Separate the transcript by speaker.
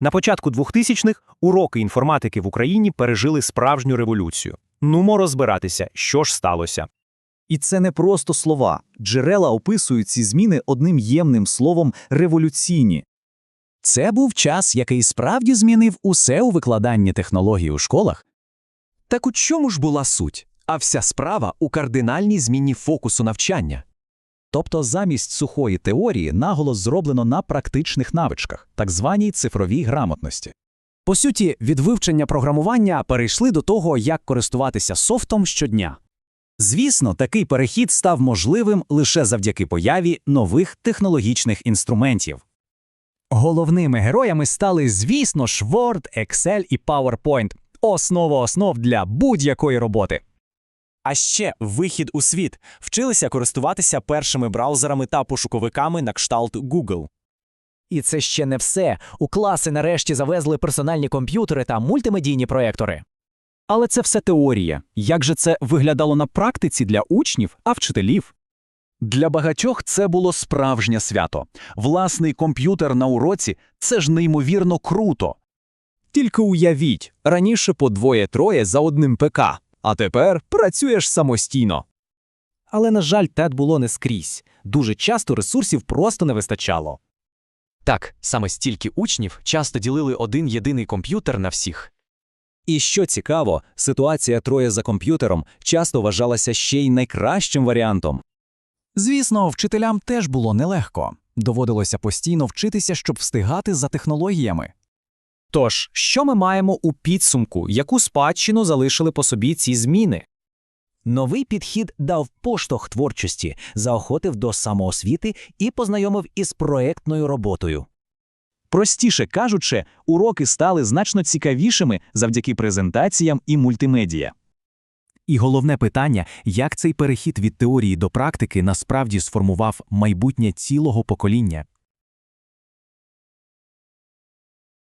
Speaker 1: На початку 2000-х уроки інформатики в Україні пережили справжню революцію. Нумо розбиратися, що ж сталося.
Speaker 2: І це не просто слова. Джерела описують ці зміни одним ємним словом революційні.
Speaker 3: Це був час, який справді змінив усе у викладанні технологій у школах.
Speaker 4: Так у чому ж була суть? А вся справа у кардинальній зміні фокусу навчання.
Speaker 3: Тобто замість сухої теорії наголос зроблено на практичних навичках, так званій цифровій грамотності.
Speaker 5: По суті, від вивчення програмування перейшли до того, як користуватися софтом щодня.
Speaker 2: Звісно, такий перехід став можливим лише завдяки появі нових технологічних інструментів.
Speaker 5: Головними героями стали, звісно ж, Word, Excel і PowerPoint – основа основ для будь-якої роботи. А ще вихід у світ вчилися користуватися першими браузерами та пошуковиками на кшталт Google. І це ще не все. У класи нарешті завезли персональні комп'ютери та мультимедійні проєктори.
Speaker 2: Але це все теорія. Як же це виглядало на практиці для учнів, а вчителів?
Speaker 6: Для багатьох це було справжнє свято. Власний комп'ютер на уроці це ж неймовірно круто.
Speaker 2: Тільки уявіть, раніше по двоє-троє за одним ПК, а тепер працюєш самостійно.
Speaker 5: Але, на жаль, тет було не скрізь. Дуже часто ресурсів просто не вистачало.
Speaker 4: Так, саме стільки учнів часто ділили один єдиний комп'ютер на всіх.
Speaker 2: І що цікаво, ситуація троє за комп'ютером часто вважалася ще й найкращим варіантом.
Speaker 3: Звісно, вчителям теж було нелегко. Доводилося постійно вчитися, щоб встигати за технологіями.
Speaker 5: Тож, що ми маємо у підсумку, яку спадщину залишили по собі ці зміни?
Speaker 7: Новий підхід дав поштовх творчості, заохотив до самоосвіти і познайомив із проектною роботою.
Speaker 2: Простіше кажучи, уроки стали значно цікавішими завдяки презентаціям і мультимедіа.
Speaker 5: І головне питання, як цей перехід від теорії до практики насправді сформував майбутнє цілого покоління.